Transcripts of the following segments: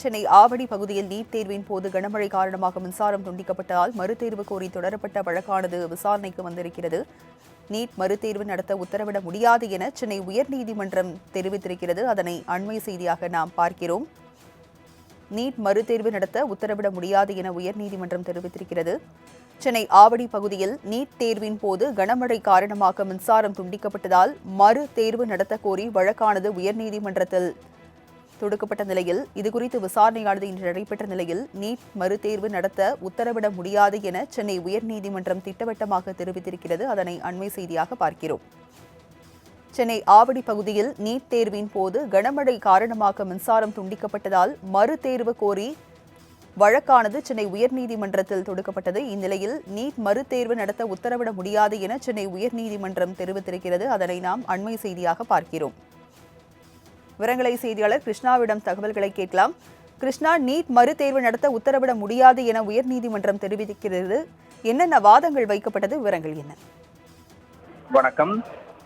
சென்னை ஆவடி பகுதியில் நீட் தேர்வின் போது கனமழை காரணமாக மின்சாரம் துண்டிக்கப்பட்டதால் மறுதேர்வு கோரி தொடரப்பட்ட வழக்கானது விசாரணைக்கு வந்திருக்கிறது. நீட் மறுதேர்வு நடத்த உத்தரவிட முடியாது என சென்னை உயர்நீதிமன்றம் தெரிவித்திருக்கிறது. அதனை அண்மை செய்தியாக நாம் பார்க்கிறோம். நீட் மறுதேர்வு நடத்த உத்தரவிட முடியாது என உயர்நீதிமன்றம் தெரிவித்திருக்கிறது. சென்னை ஆவடி பகுதியில் நீட் தேர்வின் போது கனமழை காரணமாக மின்சாரம் துண்டிக்கப்பட்டதால் மறு தேர்வு நடத்த கோரி வழக்கானது உயர்நீதிமன்றத்தில் தொடுக்கப்பட்ட நிலையில் இதுகுறித்து விசாரணையானது இன்று நடைபெற்ற நிலையில் நீட் மறுதேர்வு நடத்த உத்தரவிட முடியாது என சென்னை உயர்நீதிமன்றம் திட்டவட்டமாக தெரிவித்திருக்கிறது. அதனை அண்மை செய்தியாக பார்க்கிறோம். சென்னை ஆவடி பகுதியில் நீட் தேர்வின் போது கனமழை காரணமாக மின்சாரம் துண்டிக்கப்பட்டதால் மறுதேர்வு கோரி வழக்கானது சென்னை உயர்நீதிமன்றத்தில் தொடுக்கப்பட்டது. இந்நிலையில் நீட் மறுதேர்வு நடத்த உத்தரவிட முடியாது என சென்னை உயர்நீதிமன்றம் தெரிவித்திருக்கிறது. அதனை நாம் அண்மை செய்தியாக பார்க்கிறோம். விரங்கலை செய்தியாளர் கிருஷ்ணாவிடம் தகவல்களை கேட்கலாம். கிருஷ்ணா நீட் மறுதேர்வு நடத்த உத்தரவிட முடியாது என உயர்நீதிமன்றம் தெரிவிக்கிறது. என்னென்ன வாதங்கள் வைக்கப்பட்டது? விவரங்கள் என்ன? வணக்கம்.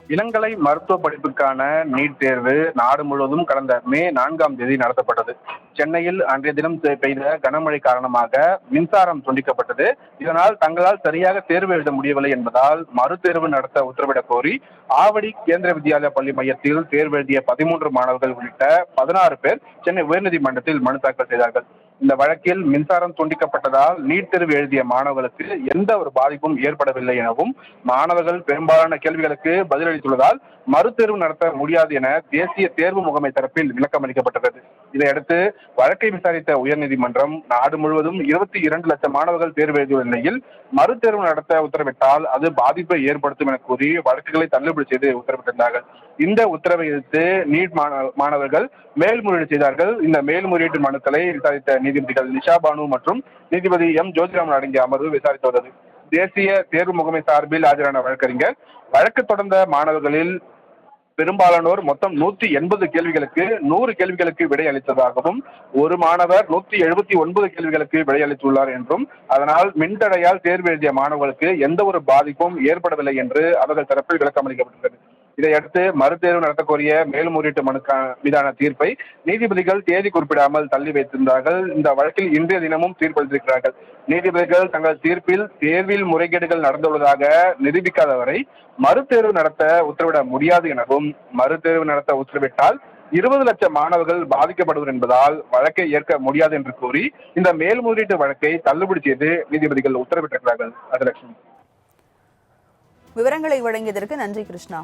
இளங்கலை மருத்துவ படிப்புக்கான நீட் தேர்வு நாடு முழுவதும் கடந்த மே நான்காம் தேதி நடத்தப்பட்டது. சென்னையில் அன்றைய தினம் பெய்த கனமழை காரணமாக மின்சாரம் துண்டிக்கப்பட்டது. இதனால் தங்களால் சரியாக தேர்வு எழுத முடியவில்லை என்பதால் மறுதேர்வு நடத்த உத்தரவிடக் கோரி ஆவடி கேந்திர வித்யாலயா பள்ளி மையத்தில் தேர்வு எழுதிய பதிமூன்று மாணவர்கள் உள்ளிட்ட பதினாறு பேர் சென்னை உயர்நீதிமன்றத்தில் மனு தாக்கல் செய்தார்கள். இந்த வழக்கில் மின்சாரம் துண்டிக்கப்பட்டதால் நீட் தேர்வு எழுதிய மாணவர்களுக்கு எந்த ஒரு பாதிப்பும் ஏற்படவில்லை எனவும் மாணவர்கள் பெரும்பாலான கேள்விகளுக்கு பதிலளித்துள்ளதால் மறுதேர்வு நடத்த முடியாது என தேசிய தேர்வு முகமை தரப்பில் விளக்கம் அளிக்கப்பட்டுள்ளது இதையடுத்து வழக்கை விசாரித்த உயர்நீதிமன்றம் நாடு முழுவதும் இருபத்தி இரண்டு லட்சம் மாணவர்கள் தேர்வு எழுதியுள்ள நிலையில் மறுதேர்வு நடத்த உத்தரவிட்டால் அது பாதிப்பை ஏற்படுத்தும் என கூறி வழக்குகளை தள்ளுபடி செய்து உத்தரவிட்டிருந்தார்கள். இந்த உத்தரவை எதிர்த்து நீட் மாணவர்கள் மேல்முறையீடு செய்தார்கள். இந்த மேல்முறையீட்டு மனுக்களை விசாரித்த நீதிபதிகள் நிஷா பானு மற்றும் நீதிபதி எம். ஜோதிராமன் அடங்கிய அமர்வு விசாரித்து வந்தது. தேசிய தேர்வு முகமை சார்பில் ஆஜரான வழக்கறிஞர் வழக்கு தொடர்ந்த மாணவர்களில் பெரும்பாலானோர் மொத்தம் நூத்தி எண்பது கேள்விகளுக்கு நூறு கேள்விகளுக்கு விடை அளித்ததாகவும் ஒரு மாணவர் நூத்தி எழுபத்தி ஒன்பது கேள்விகளுக்கு விடையளித்துள்ளார் என்றும் அதனால் மின்தடையால் தேர்வு எழுதிய மாணவர்களுக்கு எந்த ஒரு பாதிப்பும் ஏற்படவில்லை என்று அவர்கள் தரப்பில் விளக்கம் அளிக்கப்பட்டுள்ளது. இதையடுத்து மறுதேர்வு நடத்த கோரிய மேல்முறையீட்டு மனுக்கா மீதான தீர்ப்பை நீதிபதிகள் தேதி குறிப்பிடாமல் தள்ளி வைத்திருந்தார்கள். இந்த வழக்கில் இன்றைய தினமும் தீர்ப்பளித்திருக்கிறார்கள். நீதிபதிகள் தங்கள் தீர்ப்பில் தேர்வில் முறைகேடுகள் நடந்துள்ளதாக நிரூபிக்காத வரை மறுதேர்வு நடத்த உத்தரவிட முடியாது எனவும் மறுதேர்வு நடத்த உத்தரவிட்டால் இருபது லட்சம் மாணவர்கள் பாதிக்கப்படுவர் என்பதால் வழக்கை ஏற்க முடியாது என்று கூறி இந்த மேல்முறையீட்டு வழக்கை தள்ளுபடி செய்து நீதிபதிகள் உத்தரவிட்டிருக்கிறார்கள். அதலட்சுமி விவரங்களை வழங்கியதற்கு நன்றி கிருஷ்ணா.